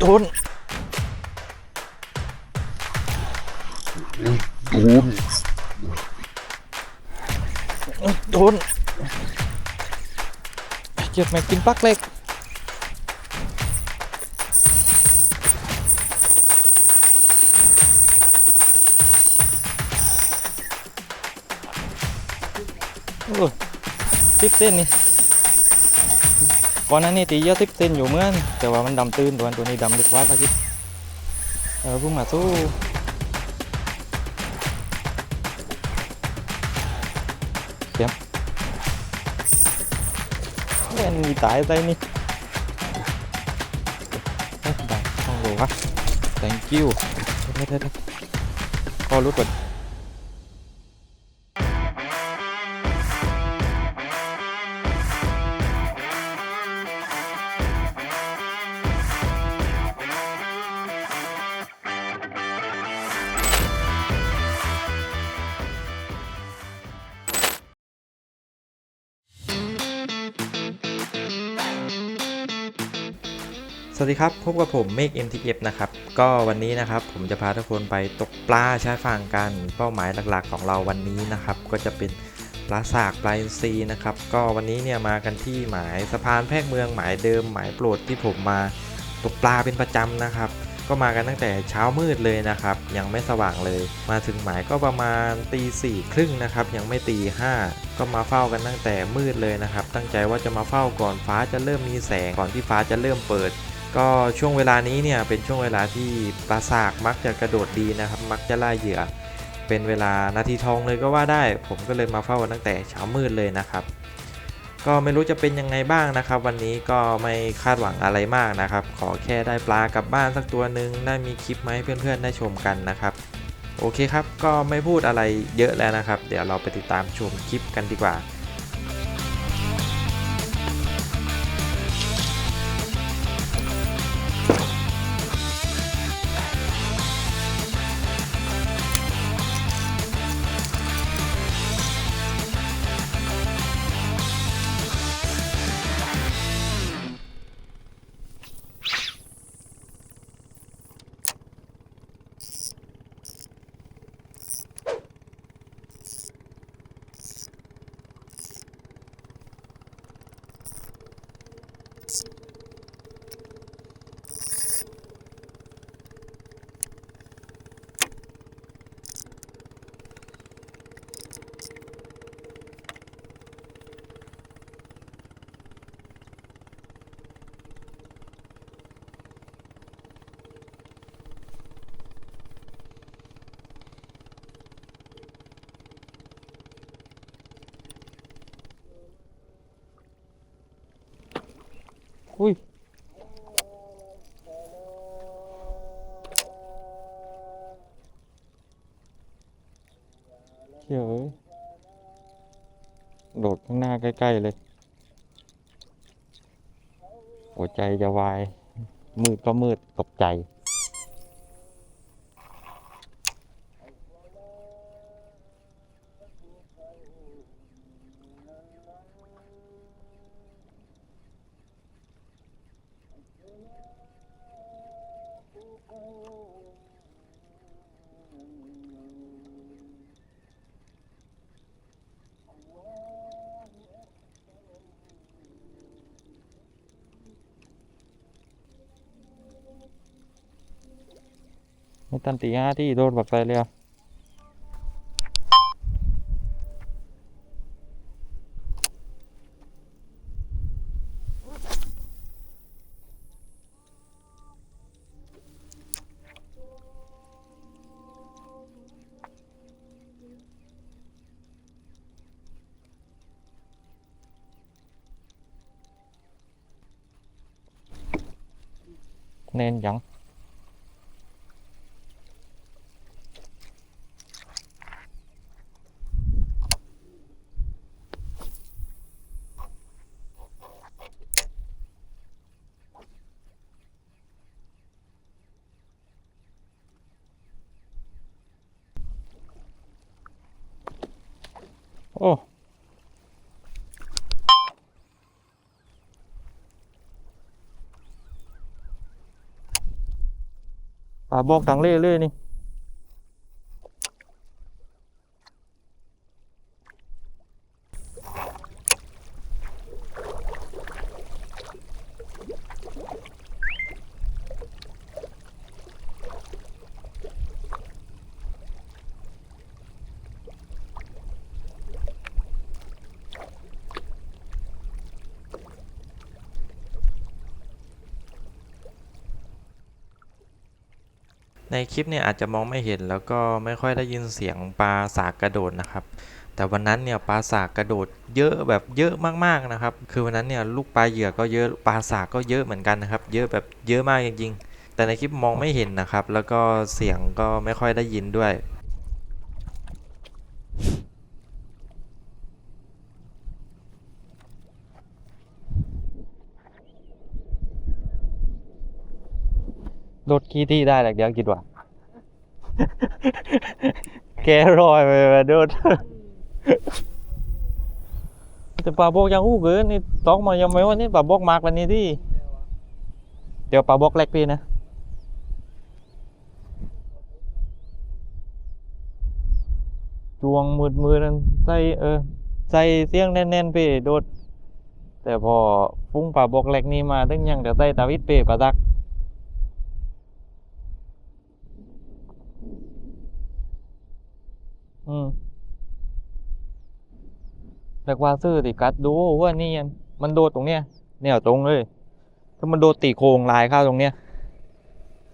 โดนโอ้ยโดนเจ็บแม่งกินปักเล็กโอ้ทิปเส้นนี่ ก่อนหน้านี้ตีเยอะทิปเส้นอยู่เหมื่อนแต่ว่ามันดำตื้นตัวตัวนี้ดำลึกไว้ปะคิดเออพุ่งมาสู้เสียมเล่นมีตายใจนี่เอ้ยได้ห้องโหลวะ thank you เด็ดเด็ดเด็ดขอรู้ก่อน วัสดีครับ พบกับผมเมฆ MTF นะครับ ก็วันนี้นะครับผมจะพาทุกคนไปตกปลาชายฝั่งกัน เป้าหมายหลักๆของเราวันนี้นะครับ ก็จะเป็นปลาสากปลาอินทรีนะครับ ก็วันนี้เนี่ยมากันที่หมายสะพานแพรกเมืองหมายเดิมหมายโปรดที่ผมมาตกปลาเป็นประจำนะครับ ก็มากันตั้งแต่เช้ามืดเลยนะครับ ยังไม่สว่างเลย มาถึงหมายก็ประมาณตีสี่ครึ่งนะครับ ยังไม่ตีห้าก็มาเฝ้ากันตั้งแต่มืดเลยนะครับ ตั้งใจว่าจะมาเฝ้าก่อนฟ้าจะเริ่มมีแสงก่อนที่ฟ้าจะเริ่มเปิด ก็ช่วงเวลานี้เนี่ยเป็นช่วงเวลาที่ปลาสากมักจะกระโดดดีนะครับ มักจะล่าเหยื่อ เป็นเวลานาทีทองเลยก็ว่าได้ ผมก็เลยมาเฝ้าตั้งแต่เช้ามืดเลยนะครับ ก็ไม่รู้จะเป็นยังไงบ้างนะครับ วันนี้ก็ไม่คาดหวังอะไรมากนะครับ ขอแค่ได้ปลากลับบ้านสักตัวหนึ่งได้มีคลิปมาให้เพื่อนๆได้ชมกันนะครับ โอเคครับ ก็ไม่พูดอะไรเยอะแล้วนะครับ เดี๋ยวเราไปติดตามชมคลิปกันดีกว่า อุ้ยเขียวโดดข้างหน้าใกล้ ๆ เลย หัวใจจะวาย มืดก็มืดตกใจ ตันตีห้าที่โดนบักใส่เลยอะเน้นยัง โอ้ปลาบอกดังเล่เล่นี่ ในคลิปเนี่ยอาจจะมองไม่เห็นแล้วก็ไม่ค่อยได้ยินเสียงปลาสากกระโดดนะครับ แต่วันนั้นเนี่ยปลาสากกระโดดเยอะแบบเยอะมากๆนะครับ คือวันนั้นเนี่ยลูกปลาเหยื่อก็เยอะปลาสากก็เยอะเหมือนกันนะครับ เยอะแบบเยอะมากจริงๆแต่ในคลิปมองไม่เห็นนะครับ แล้วก็เสียงก็ไม่ค่อยได้ยินด้วย โดดขี้ที่ได้แหละเดี๋ยวคิดว่าแกรอยไปไปโดดแต่ป่าบอกยังอู้เกินนี่ตอกมายังไม่ว่านี่ป่าบอกมากวันนี้ที่เดี๋ยวป่าบอกเล็กพี่นะจวงมืดมืดนั่นใส่เออใส่เสียงแน่นๆพี่โดดแต่พอฟุ้งป่าบอกเล็กนี่มาตึงยังแต่ใส่ตาวิดเป้ป่าตัก อืม แต่ว่าซื้อติกัดดูว่านี่มันโดดตรงเนี้ยเนี่ยตรงเลยถ้ามันโดดตีโครงลายเข้าตรงเนี้ย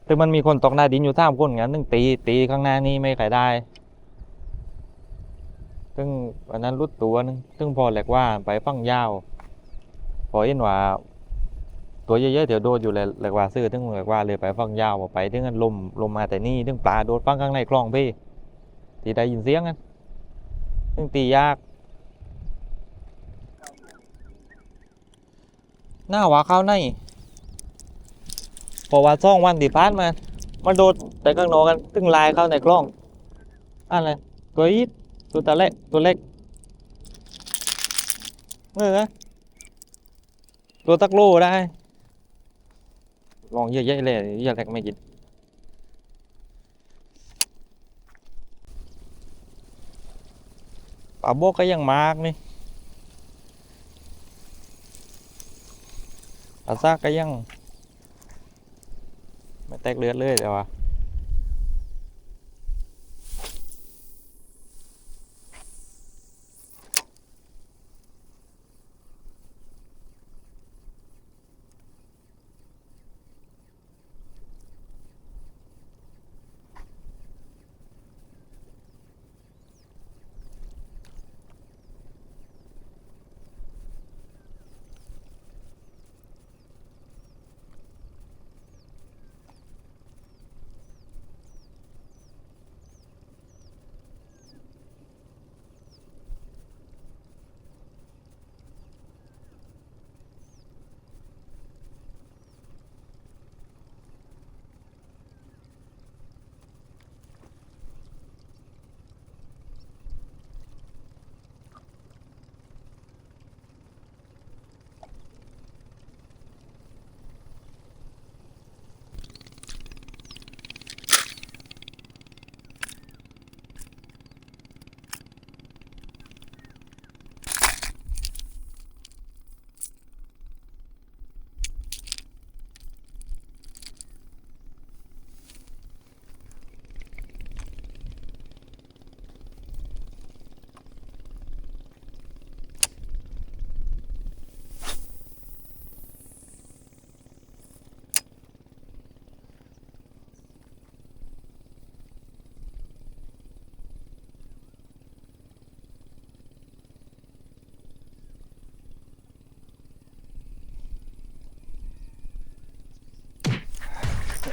แต่มันมีคนตกหน้าดินอยู่สามคนงั้นนึงตีตีข้างหน้านี่ไม่ใครได้ซึ่งวันนั้นรุดตัวนึงซึ่งพอแหลกว่าไปฟังยาว พอเห็นว่าตัวเยอะๆเดี๋ยวโดดอยู่เลยแหลกว่าซื้อถึงแหลกว่าเลยไปฟังยาวออกไปถึงนั้นลมลมมาแต่นี่ถึงปลาโดดฟังข้างในคลองพี่ตีได้ยินเสียงกันซึ่งตียาก หน้าหวาเข้าในเพราะว่าซ่องวันตีพานมามันโดดแต่ข้างนอกกันตึงลายเข้าในกล้องอะไรตัวอีดตัวตะเล็กตัวเล็กเออตัวตักโลได้ ลองเยอะๆเลยอย่าแรกไม่กินป่าโบกก็ยังมากนี่ ปลาซากก็ยัง ไม่แตกเลือดเลยเลยว่ะ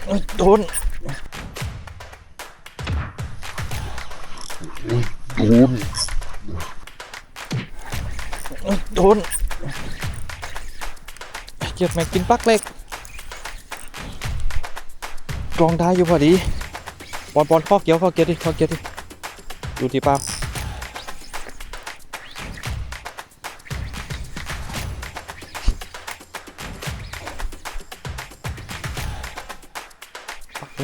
โดนโดนโอ๊ยโดนเจ็บแม่งกินปักเล็กกรองได้อยู่พอดีปอนปอนข้อเกี่ยวข้อเกี่ยวดิข้อเกี่ยวดิดูที่ป้า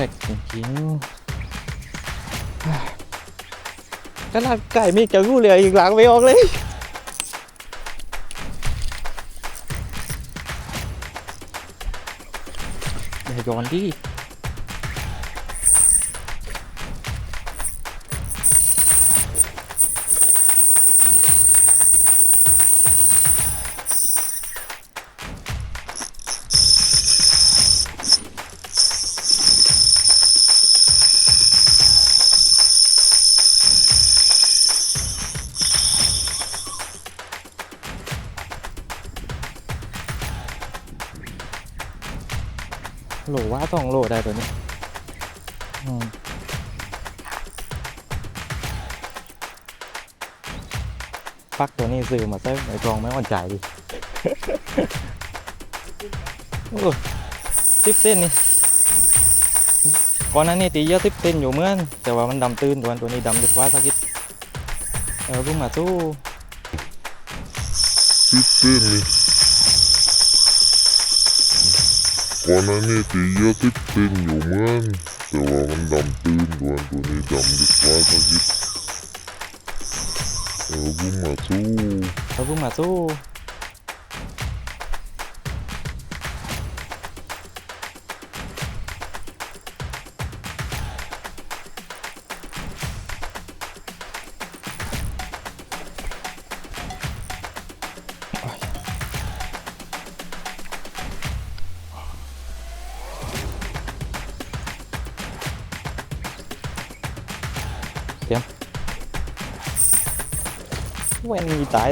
กแปลกจริงๆขนาดไก่มีจะรู้เลยออีกหลังไม่ออกเลยอย่าย้อนดิ โหลว่าสองโหลได้ตัวนี้อืมปักตัวนี้ซื้อมาเต้ในกองไม่อ่อนใจดิโอ้สิบเส้นนี่ก่อนหนั้นนี่ตีเยอะสิบเส้นอยู่เหมื่อนแต่ว่ามันดำตื้นตัวนั้ตัวนี้ดำลึกว่าสักนิดเออเพิ่งมาสู้สิบเส้นนี่ ก่อนหน้านี้ตีเยอะสิบเส้นอยู่เหมือนแต่ว่ามันดำตื้นตัวตัวนี้ดำลึกกว่าสักนิดเออบุ้มมาสู้เออเพิ่งมาสู้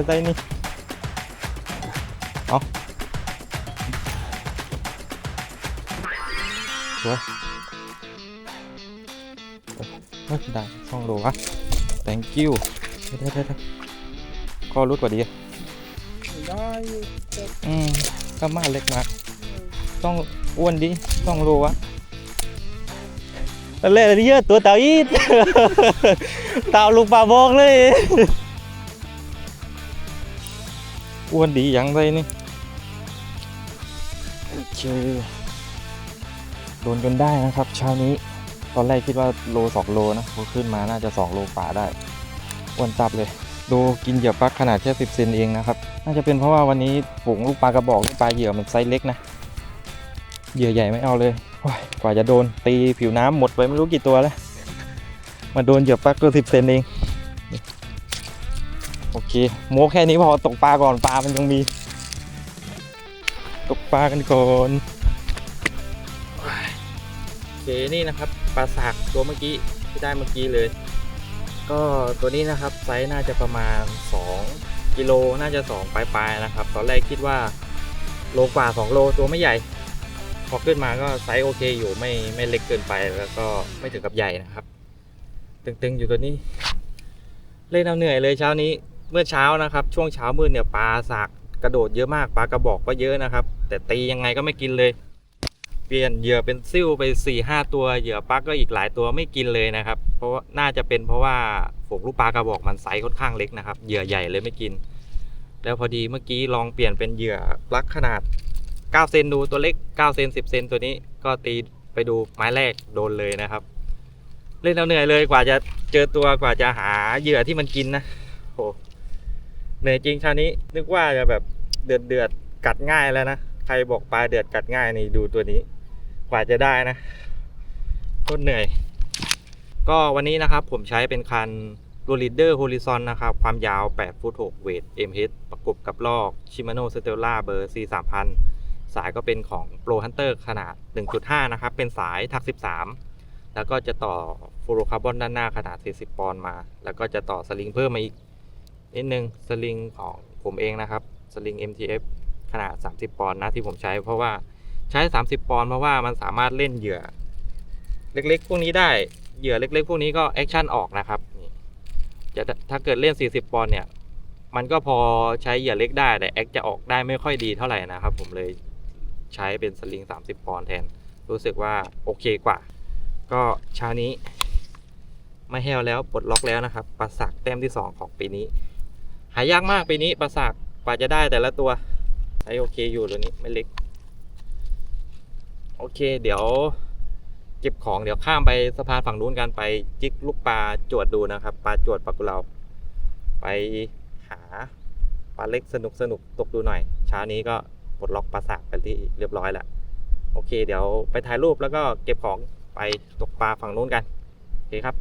ใจนี่เอาสวยเฮ้ยได้ช่องโลวะ thank you เดี๋ยวเดี๋ยวเดี๋ยวก็รุดกว่าดีได้อืมก็มาเล็กมาก ต้องอ้วนดีต้องโลวะตอนแรกเยอะตัวเต่าอีดเต่าลูกปลาบอกเลย อ้วนดีอย่างไรนี่โอเคโดนจนได้นะครับ เช้านี้ ตอนแรกคิดว่าโลสองโลนะพอขึ้นมาน่าจะสองโลป่าได้อ้วนตับเลย ดูกินเหยื่อปลาขนาดแค่สิบเซนเองนะครับ น่าจะเป็นเพราะว่าวันนี้ฝูงลูกปลากระบอกปลาเหยื่อมันไซส์เล็กนะเหยื่อใหญ่ไม่เอาเลยโอ้ยกว่าจะโดนตีผิวน้ำหมดไปไม่รู้กี่ตัวแล้วมาโดนเหยื่อปลาก็สิบเซนเอง โอเคโม้แค่นี้พอตกปลาก่อนปลามันยังมี ตกปลากันก่อนโอเคนี่นะครับปลาสากตัวเมื่อกี้ที่ได้เมื่อกี้เลย ก็ตัวนี้นะครับไซส์น่าจะประมาณ 2กิโลน่าจะ 2 ปลายๆนะครับ ตอนแรกคิดว่าโลกว่า 2 โลตัวไม่ใหญ่ พอขึ้นมาก็ไซส์โอเคอยู่ไม่ไม่เล็กเกินไปแล้วก็ไม่ถึงกับใหญ่นะครับ ตึงๆอยู่ตัวนี้ เล่นเอาเหนื่อยเลยเช้านี้ เมื่อเช้านะครับ ช่วงเช้ามืดเนี่ยปลาสากกระโดดเยอะมากปลากระบอกก็เยอะนะครับ แต่ตียังไงก็ไม่กินเลย เปลี่ยนเหยื่อเป็นซิ่วไป4ี่ห้าตัวเหยื่อปลาก็อีกหลายตัวไม่กินเลยนะครับ เพราะว่าน่าจะเป็นเพราะว่าฝูงลูกปลากระบอกมันไซส์ค่อนข้างเล็กนะครับเหยื่อใหญ่เลยไม่กิน แล้วพอดีเมื่อกี้ลองเปลี่ยนเป็นเหยื่อปลักขนาด9เซนดูตัวเล็ก9เซน10เซนตัวนี้ก็ตีไปดูไม้แรกโดนเลยนะครับ เล่นเอาเหนื่อยเลยกว่าจะเจอตัวกว่าจะหาเหยื่อที่มันกินนะโห เหนื่อยจริงชานี้ นึกว่าจะแบบเดือดเดือดกัดง่ายแล้วนะ ใครบอกปลาเดือดกัดง่ายนี่ดูตัวนี้ กว่าจะได้นะโคตรเหนื่อย ก็วันนี้นะครับผมใช้เป็นคัน r o l i d e r Horizon นนะครับ ความยาว 8 ฟุต 6 เวท MH ประกบกับลอก Shimano Stella เบอร์ C 3000 สายก็เป็นของ Pro Hunter ขนาด 1.5 นะครับ เป็นสายทัก 13 แล้วก็จะต่อฟลูโรคาร์บอนด้านหน้าขนาด 40 ปอนด์มา แล้วก็จะต่อสลิงเพิ่มมาอีก นิดนึงสลิงของผมเองนะครับสลิง MTF ขนาด 30 ปอนด์นะที่ผมใช้ เพราะว่าใช้ 30 ปอนด์เพราะว่ามันสามารถเล่นเหยื่อ เล็กๆ พวกนี้ได้เหยื่อเล็ก ๆ พวกนี้ก็แอคชั่นออกนะครับนี่จะถ้าเกิดเล่น 40 ปอนด์เนี่ยมันก็พอใช้เหยื่อเล็กได้แต่แอคจะออกได้ไม่ค่อยดีเท่าไหร่นะครับ ผมเลยใช้เป็นสลิง 30 ปอนด์แทน รู้สึกว่าโอเคกว่า ก็เช้านี้ไม่แห้วแล้วปลดล็อกแล้วนะครับปลาสักแต้มที่ 2 ของปีนี้ หายากมากปีนี้ปลาสักกว่าจะได้แต่ละตัวใช้โอเคอยู่ตัวนี้ไม่เล็ก โอเค เดี๋ยว เก็บของเดี๋ยวข้ามไปสะพานฝั่งนู้นกันไปจิกลูกปลาจวดดูนะครับปลาจวดปลากุเลาไปหาปลาเล็กสนุกสนุกตกดูหน่อยเช้านี้ก็ปลดล็อกปลาสากไปที่เรียบร้อยแล้วโอเค เดี๋ยวไปถ่ายรูปแล้วก็เก็บของไปตกปลาฝั่งนู้นกัน โอเคครับ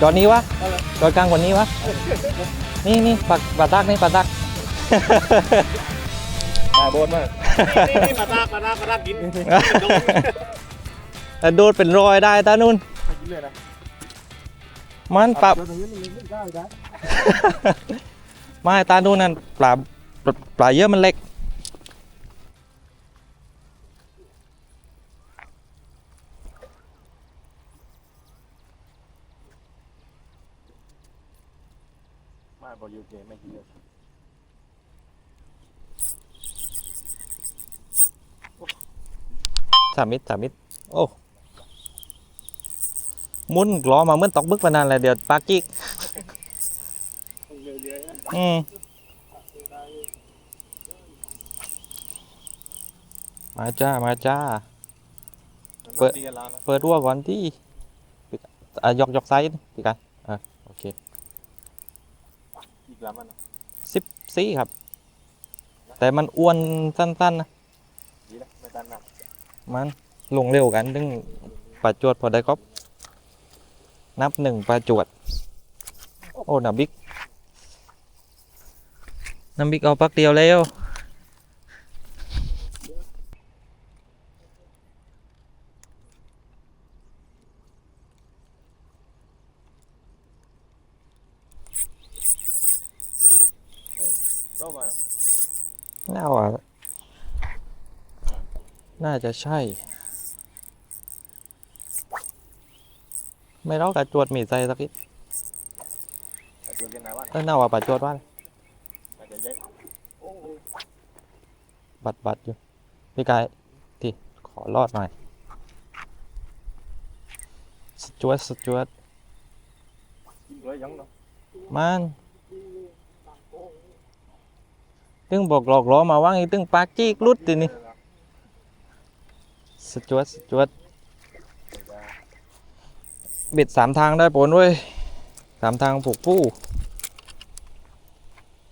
จอดนี้วะจอดกลางกว่านี้วะ นี่นี่ปลาปลาตักนี่ปลาตักมาโบนมากนี่มาตากมาตากมาตากกินแต่โดดเป็นรอยได้ตานุ่นกินเลยนะมันปลาตรงนี้มันไม่ได้นะไม่ตานุ่นนั่นปลาปลาปลาเยอะมันเล็ก มาบอยูเกไม่กินเลยสามมิตรสามมิตรโอ้มุนล้อมาเหมื่อนตอกบึกมานานแล้วเดี๋ยวปากิก อืมมาจ้า มาจ้า เปิด เปิดรั่วก่อนที่อะยกยกไซส์พี่กัน กลำมันสิบสี่ครับ แต่มันอ้วนสั้นๆนะดีนะไม่ตันหนักมันลงเร็วกันถึงปลาจวดพอได้ครบนับหนึ่งปลาจวด โอ้น้ำบิ๊กน้ำบิ๊กเอาปักเดียวแล้ว รอบมา น่าว่า น่าจะใช่ ไม่รอกกระจวดมีใจสักทีแต่ตัวกันไหนวะเออน่าว่าปลาจวดว่าอาจจะเยอะบัดบัดอยู่พี่กายที่ขอรอดหน่อยสจวดสจวดเลยยังเนาะมันตึงบอกหลอกล้อมาว่างอีตึงปากจี้กลุดตินี่ สจวดสจวดเบ็ดสามทางได้ผลเว้ยสามทางผูกผู้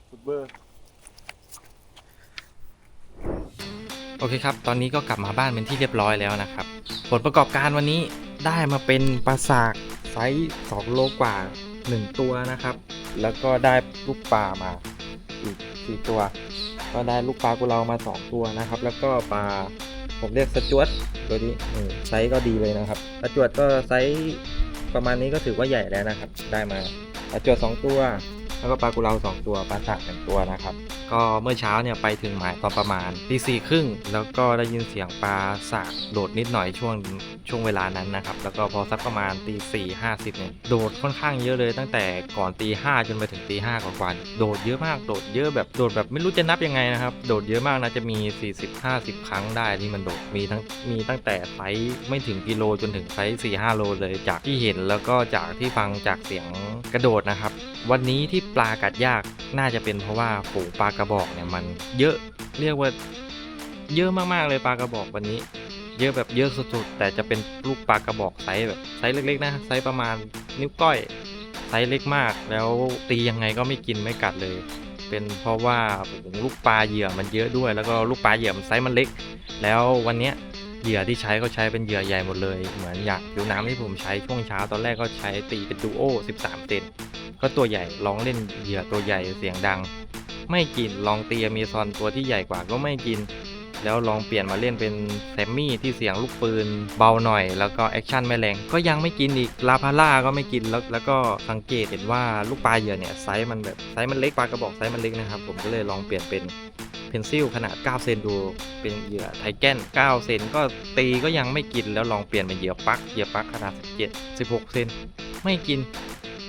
ฟุตเบอร์โอเคครับ ตอนนี้ก็กลับมาบ้านเป็นที่เรียบร้อยแล้วนะครับ ผลประกอบการวันนี้ได้มาเป็นปลาสากไซส์2โลกว่า 1 ตัวนะครับ แล้วก็ได้ลูกปลามาอีก4ตัว ก็ได้ลูกปลากุเลามา 2 ตัวนะครับ แล้วก็ปลา ผมเรียกสจวตตัวนี้ไซส์ก็ดีเลยนะครับสจวตก็ไซส์ประมาณนี้ก็ถือว่าใหญ่แล้วนะครับ ได้มาปลาจวด2ตัว แล้วก็ปลากุเลาสองตัวปลาสากหนึ่งตัวนะครับ ก็เมื่อเช้าเนี่ยไปถึงหมายตอนประมาณตีสี่ครึ่งแล้วก็ได้ยินเสียงปลาสากโดดนิดหน่อยช่วงช่วงเวลานั้นนะครับแล้วก็พอสักประมาณตีสี่ห้าสิบเนี่ยโดดค่อนข้างเยอะเลยตั้งแต่ก่อนตีห้าจนไปถึงตีห้ากว่าๆโดดเยอะมากโดดเยอะแบบโดดแบบไม่รู้จะนับยังไงนะครับโดดเยอะมากนะจะมี 40-50 ครั้งได้ที่มันโดดมีทั้งมีตั้งแต่ไซส์ไม่ถึงกิโลจนถึงไซส์4 5โลเลยจากที่เห็นแล้วก็จากที่ฟังจากเสียง กระโดดนะครับ วันนี้ที่ปลากัดยากน่าจะเป็นเพราะว่าฝูงปลากระบอกเนี่ยมันเยอะเรียกว่าเยอะมากๆเลยปลากระบอกวันนี้ เยอะแบบเยอะสุดๆแต่จะเป็นลูกปลากระบอกไซส์แบบไซส์เล็กๆนะไซส์ประมาณนิ้วก้อยไซส์เล็กมาก แล้วตียังไงก็ไม่กินไม่กัดเลย เป็นเพราะว่าลูกปลาเหยื่อมันเยอะด้วย แล้วก็ลูกปลาเหยื่อมันไซส์มันเล็ก แล้ววันเนี้ย เหยื่อที่ใช้ก็ใช้เป็นเหยื่อใหญ่หมดเลย เหมือนอย่างผิวน้ำที่ผมใช้ช่วงเช้าตอนแรกก็ใช้ตีเป็นดูโอ 13 เซนก็ตัวใหญ่ลองเล่นเหยื่อตัวใหญ่เสียงดัง ไม่กินลองตีอเมซอนตัวที่ใหญ่กว่าก็ไม่กิน แล้วลองเปลี่ยนมาเล่นเป็นแซมมี่ที่เสียงลูกปืนเบาหน่อย แล้วก็แอคชั่นไม่แรงก็ยังไม่กินอีกลาพาร่าก็ไม่กินแล้วแล้วก็สังเกตเห็นว่าลูกปลาเหยื่อเนี่ยไซส์มันแบบไซส์มันเล็กปลากระบอกไซส์มันเล็กนะครับผมก็เลยลองเปลี่ยนเป็น นซิลขนาด 9 เซนดูเป็นเหยื่อไทแกน9 เซนก็ตีก็ยังไม่กินแล้วลองเปลี่ยนเป็นเหยื่อปักเหยื่อปักขนาด 17 16 เซนไม่กิน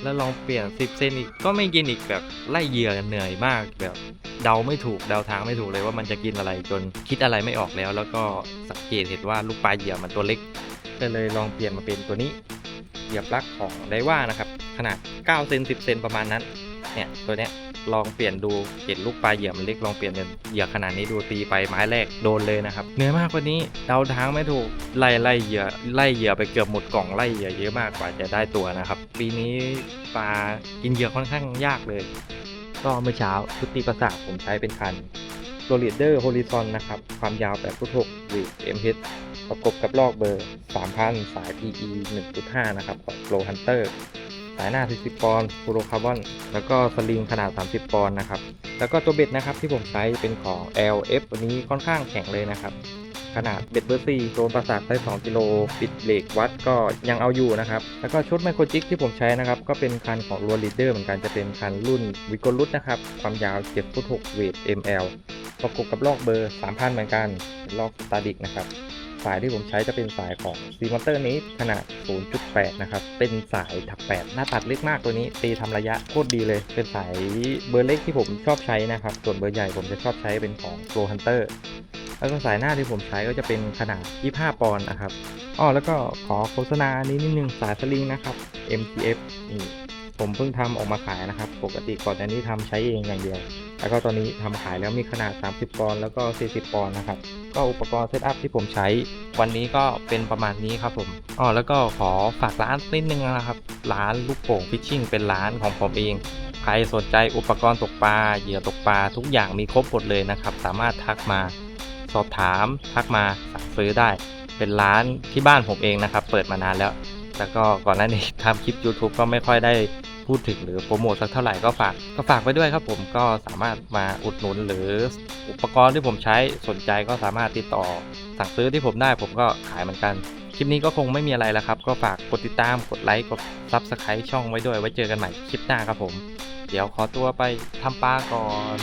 แล้วลองเปลี่ยน 10 เซนอีกก็ไม่กินอีกแบบไล่เหยื่อกันเหนื่อยมากแบบเดาไม่ถูกเดาทางไม่ถูกเลยว่ามันจะกินอะไรจนคิดอะไรไม่ออกแล้ว แล้วก็สังเกตเห็นว่าลูกปลาเหยื่อมันตัวเล็กก็เลยลองเปลี่ยนมาเป็นตัวนี้เหยื่อปลักของไดว่านะครับ ขนาด 9 เซน 10 เซนประมาณนั้น เนี่ยตัวเนี้ยลองเปลี่ยนดูเห็นลูกปลาเหยื่อมันเล็กลองเปลี่ยนเป็นเหยื่อขนาดนี้ดูตีไปไม้แรกโดนเลยนะครับเหนื่อยมากกว่านี้เดาทางไม่ถูกไล่ไล่เหยื่อไล่เหยื่อไปเกือบหมดกล่องไล่เหยื่อเยอะมากกว่าจะได้ตัวนะครับปีนี้ปลากินเหยื่อค่อนข้างยากเลย ก็เมื่อเช้าชุดตีประสาทผมใช้เป็นคันโรลิเดอร์โฮลิซอนนะครับความยาว8ฟุต6วีเอ็มเประกบกับลอกเบอร์ 3,000 สาย PE 1.5 นะครับของ Pro Hunter สายหน้า 40 ปอนด์ฟูโรคาร์บอน แล้วก็สลิงขนาด 30 ปอนด์นะครับ แล้วก็ตัวเบ็ดนะครับที่ผมใช้เป็นของ LF วันนี้ค่อนข้างแข็งเลยนะครับ ขนาดเบ็ดเบอร์ซี่โดนประสาทได้ 2 กิโล ปิดเบรกวัดก็ยังเอาอยู่นะครับ แล้วก็ชุดไมโครจิกที่ผมใช้นะครับ ก็เป็นคันของรัวลีเดอร์เหมือนกันจะเป็นคันรุ่นวิกลุตนะครับ ความยาว7ฟุต6เวท ML ประกบกับลอกเบอร์ 3,000 เหมือนกันเป็นลอกสตาดิกนะครับ สายที่ผมใช้จะเป็นสายของซีมอเตอร์นี้ขนาด 0.8 นะครับ เป็นสายถัก8หน้าตัดเล็กมากตัวนี้ ตีทำระยะโคตรดีเลย เป็นสายเบอร์เล็กที่ผมชอบใช้นะครับ ส่วนเบอร์ใหญ่ผมจะชอบใช้เป็นของ Pro Hunter แล้วก็สายหน้าที่ผมใช้ก็จะเป็นขนาด 25 ปอนด์นะครับอ๋อแล้วก็ขอโฆษณาอันนี้นิดนึง สายสลิงนะครับ MTF นี่ ผมเพิ่งทำออกมาขายนะครับ ปกติก่อนอันนี้ทำใช้เองอย่างเดียว แล้วก็ตอนนี้ทำขายแล้วมีขนาด 30 ปอนด์แล้วก็ 40 ปอนด์นะครับ ก็อุปกรณ์เซตอัพที่ผมใช้ วันนี้ก็เป็นประมาณนี้ครับผมอ๋อแล้วก็ขอฝากร้านนิดนึงนะครับ ร้านลูกโป่งฟิชชิ่งเป็นร้านของผมเอง ใครสนใจอุปกรณ์ตกปลาเหยื่อตกปลาทุกอย่างมีครบหมดเลยนะครับ สามารถทักมาสอบถามทักมาสั่งซื้อได้ เป็นร้านที่บ้านผมเองนะครับ เปิดมานานแล้วแล้วก็ก่อนหน้านี้ทำคลิป YouTube ก็ไม่ค่อยได้ พูดถึงหรือโปรโมทสักเท่าไหร่ก็ฝากก็ฝากไปด้วยครับผมก็สามารถมาอุดหนุนหรืออุปกรณ์ที่ผมใช้สนใจก็สามารถติดต่อ สั่งซื้อที่ผมได้ผมก็ขายเหมือนกัน คลิปนี้ก็คงไม่มีอะไรแล้วครับ ก็ฝากกดติดตามกดไลค์กดซับสไคร b ์ช่องไว้ด้วยไว้เจอกันใหม่คลิปหน้าครับผม เดี๋ยวขอตัวไปทำปลาก่อน